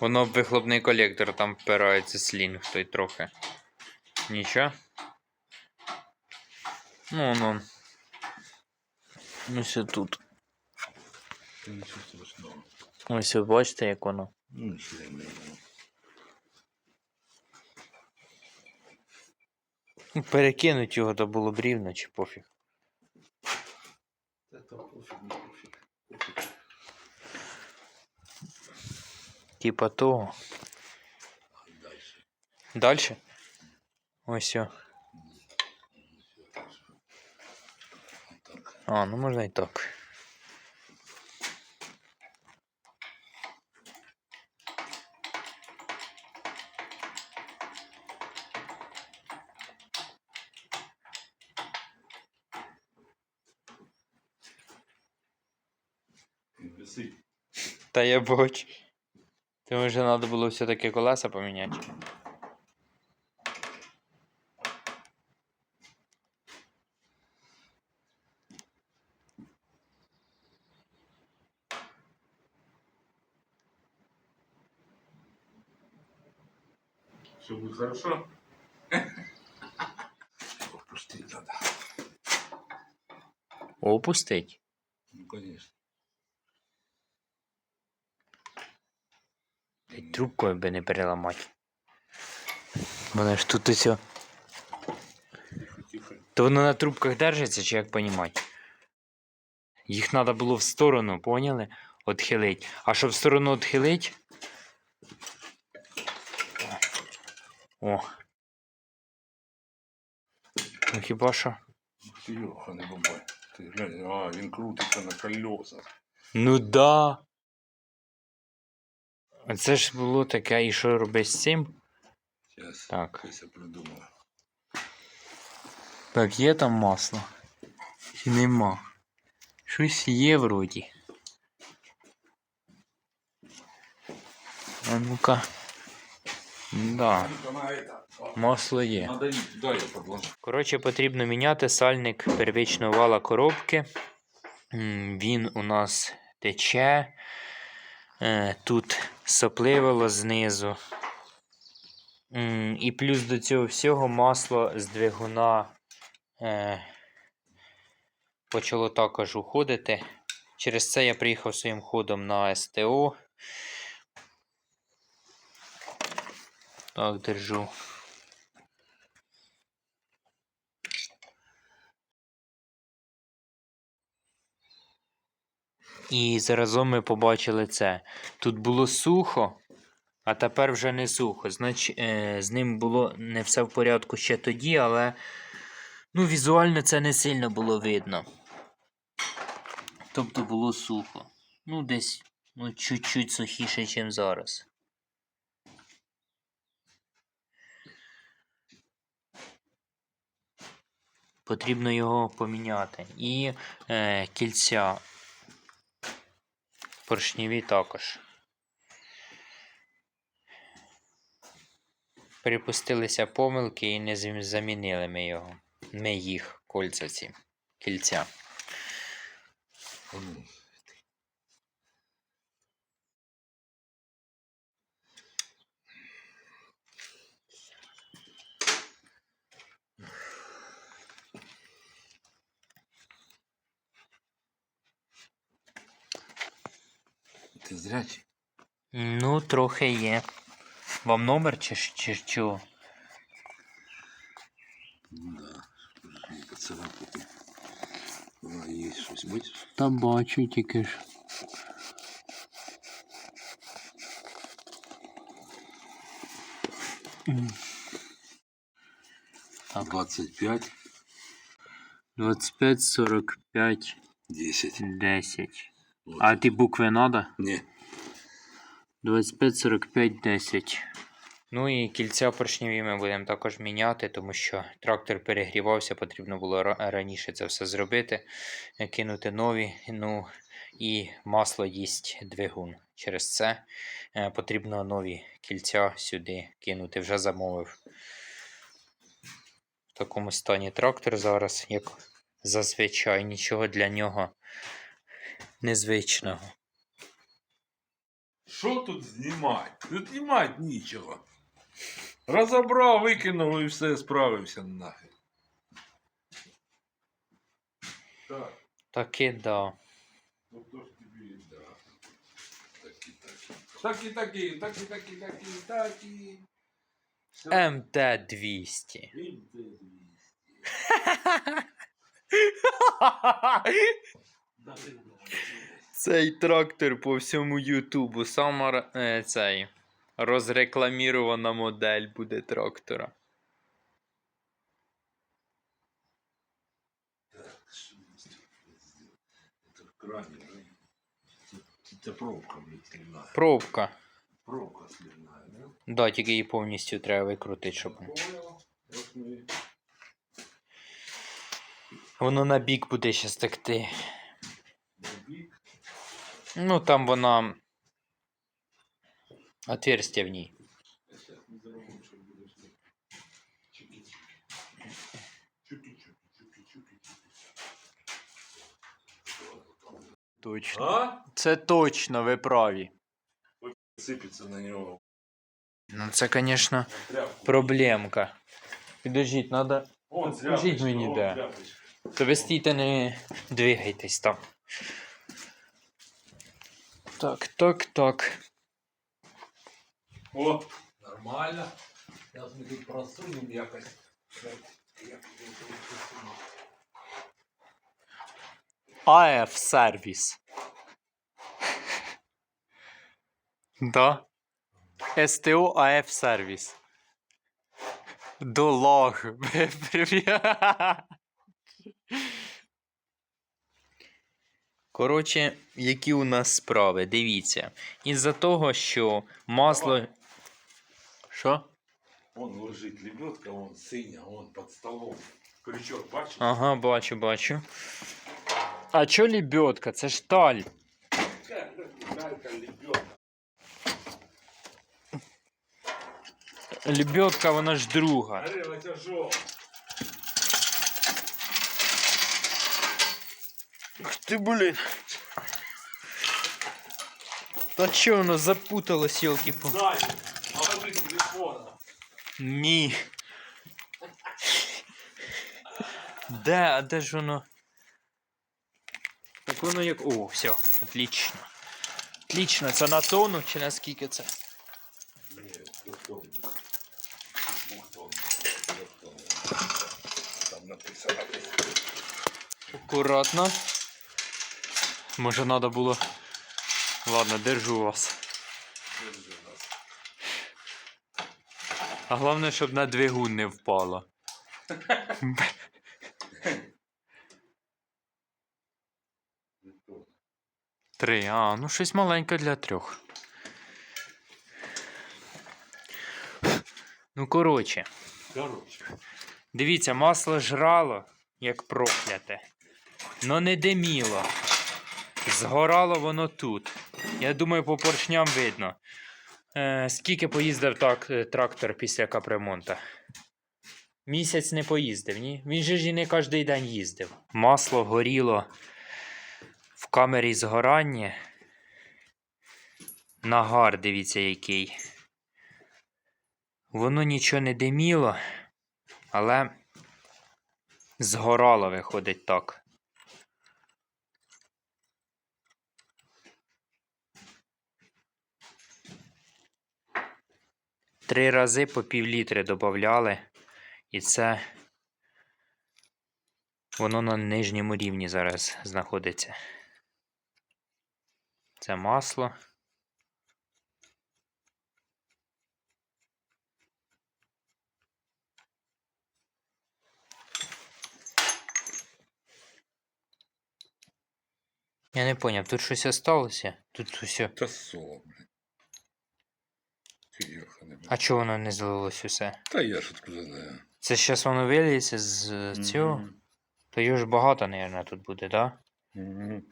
Воно в вихлопний колектор там впирається слінг той трохи. Нічого? Ну, воно. Ось тут. Нічого страшного. Ось бачите, як воно. Ну, член не. Ну, Перекинуть його то було б рівно чи пофіг. Та то пофіг. Пофіг. Типа того. Дальше. Дальше. Ось. о. Так. А, ну можна і так. Та я бачу. То може треба було все-таки колеса поміняти. Все будет хорошо? Опустить надо. Опустить. Ну, конечно. Та й трубкою би не переламати. Воно ж тут тихо. То воно на трубках держиться, чи як понімати? Їх треба було в сторону, поняли? Отхилить. А щоб в сторону отхилить. О. Ну хіба що? Ти, йоха, не бувай. Ти глянь, а, він крутиться на колесах. Ну да. Це ж було таке, і що робити з цим? Сейчас. Так. Я придумаю. Так, є там масло? Чи нема? Щось є вроді. А ну-ка. Да, масло є. Надо, дай я подложу. Коротше, потрібно міняти сальник первічного вала коробки. М, Він у нас тече. Е, Тут сопливило знизу. І плюс до цього всього масло з двигуна е, почало також уходити. Через це я приїхав своїм ходом на СТО. Так, держу. І заразом ми побачили це. Тут було сухо, а тепер вже не сухо. Значить, е, з ним було не все в порядку ще тоді, але ну, візуально це не сильно було видно. Тобто було сухо. Ну, десь ну, чуть-чуть сухіше, ніж зараз. Потрібно його поміняти. І е, кільця поршневі також. Припустилися помилки і не замінили ми його. Ми їх, кольця ці, кільця. Ти зрячий? Ну, трохи є. Вам номер чи, чи чого? Ну да. Не поцарапати. А, є щось, бачиш? Та бачу тільки ж. Так. 25, 25, 45, 10. 10. Вот. А ті букви надо? Не. 25, 45, 10. Ну і кільця поршневі ми будемо також міняти, тому що трактор перегрівався, потрібно було раніше це все зробити, е, кинути нові. Ну і масло їсть двигун. Через це е, потрібно нові кільця сюди кинути. Вже замовив. В такому стані трактор зараз, як зазвичай, нічого для нього незвичного. Що тут знімати? Тут знімати нічого. Розібрав, викинув і все, справився нахер. Так, Таки да. ну то ж тобі, да. Такі, такі. Такі, такі, такі, такі, такі, такі. Все. МТ-200. Цей трактор по всьому Ютубу. Сама е, цей розрекламірована модель буде трактора. Так, що у? Це пробка, блядь. Пробка. Пробка слівна, да? Да, тільки її повністю треба викрутити, щоб. Воно на бік буде ще стекти. Ну там вона. Отверстя в ній. Точно. А? Це точно, ви праві. Сипеться на нього. Ну це, звісно, проблемка. Підождіть. Вон Скажіть мені, де. То ви стійте, не двигайтесь там. Так, так, так. О, нормально. Зараз ми тут просунемо якось. АФ сервіс. Да. СТО АФ сервіс. Долог. Привіт. Коротше, які у нас справи? Дивіться. Із-за того, що масло. Що? Вон лежить лебедка, вон синя, вон під столом. Крючок, бачиш? Ага, бачу, бачу. А чо лебедка? Це ж таль. Лебедка. Лебедка, вона ж друга. Горела тяжело. Ти, блін. Та чо воно запуталось, елки по. Ні. Де, а де ж воно? Так воно як. О, все, отлично. Отлично, це на тону чи на скільки це? Ні, Може треба було. Ладно, держу вас. Держи нас. А головне, щоб на двигун не впало. Три. А, ну щось маленьке для трьох. Ну, коротше, дивіться, масло жрало, як прокляте. Но не диміло. Згорало воно тут. Я думаю, по поршням видно. Е, скільки поїздив так, е, трактор після капремонта? Місяць не поїздив, ні? Він же ж і не кожен день їздив. Масло горіло в камері згорання. Нагар, дивіться, який. Воно нічого не диміло, але згорало, виходить так. Три рази по пів літри додавали, і це воно на нижньому рівні зараз знаходиться. Це масло. Я не поняв, тут щось осталося? Тут усе. Та соло, блин. А чого воно не злилось усе? Та я ж откуда знаю. Це зараз воно виліється з е, цього? То його ж багато, мабуть, тут буде, так? Да? Мгм.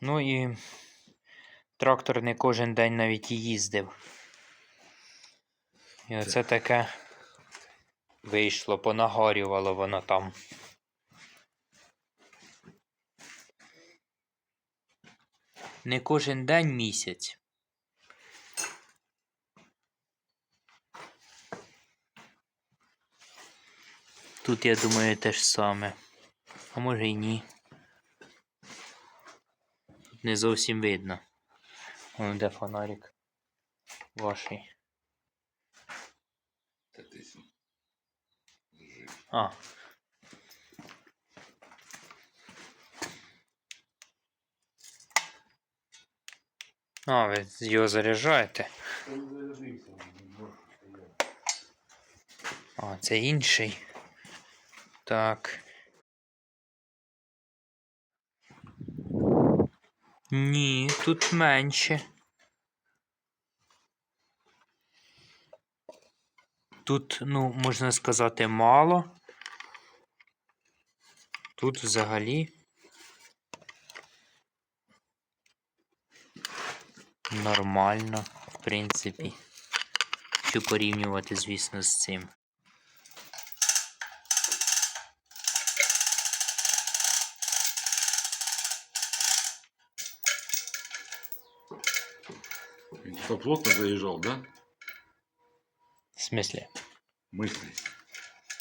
Ну і трактор не кожен день навіть і їздив. І оце таке вийшло, понагорювало воно там. Не кожен день місяць. Тут, я думаю, те ж саме. А може й ні. Тут не зовсім видно. Вон де фонарик ваший. Та ти сі. Жив. А. А, ви його заряджаєте. А, це інший. Так. Ні, тут менше. Тут, ну, можна сказати, мало. Тут взагалі. Нормально, в принципі. Якщо порівнювати, звісно, з цим. Туда плотно заїжджав, да? В смислі? Мислі.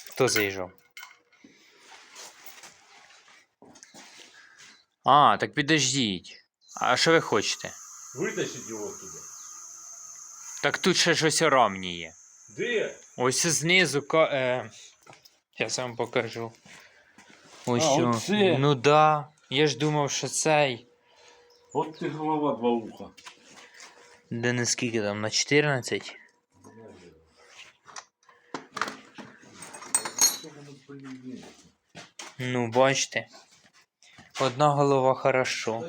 Хто заїжджав? А, так підождіть. А що ви хочете? Витащить його туди. Так тут ще щось рамні є. Де? Ось знизу. Е... Я вам покажу. Ось. А, о. оце? Ну да. Я ж думав, що цей. От ти голова два уха. Де не скільки там, на 14? Ну, бачите. Одна голова хорошо.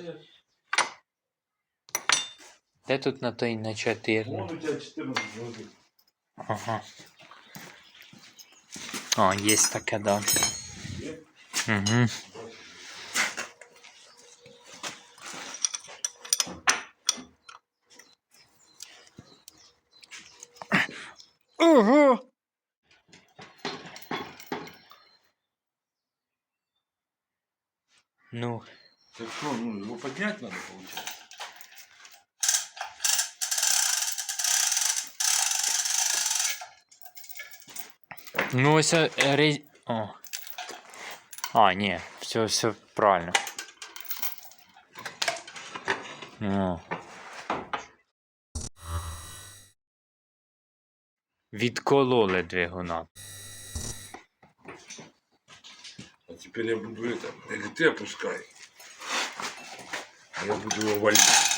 Де тут на той на 4? Вон у тебе 14 голов. Ага. А, є таке, да. Є? Угу. Ого! Ну, Так что, ну поднять надо, получается? ну ось е, рез... О. А, ні, все, все правильно. О. Відкололи двигуна. А теперь я буду это, или ты опускай. А я буду его валить.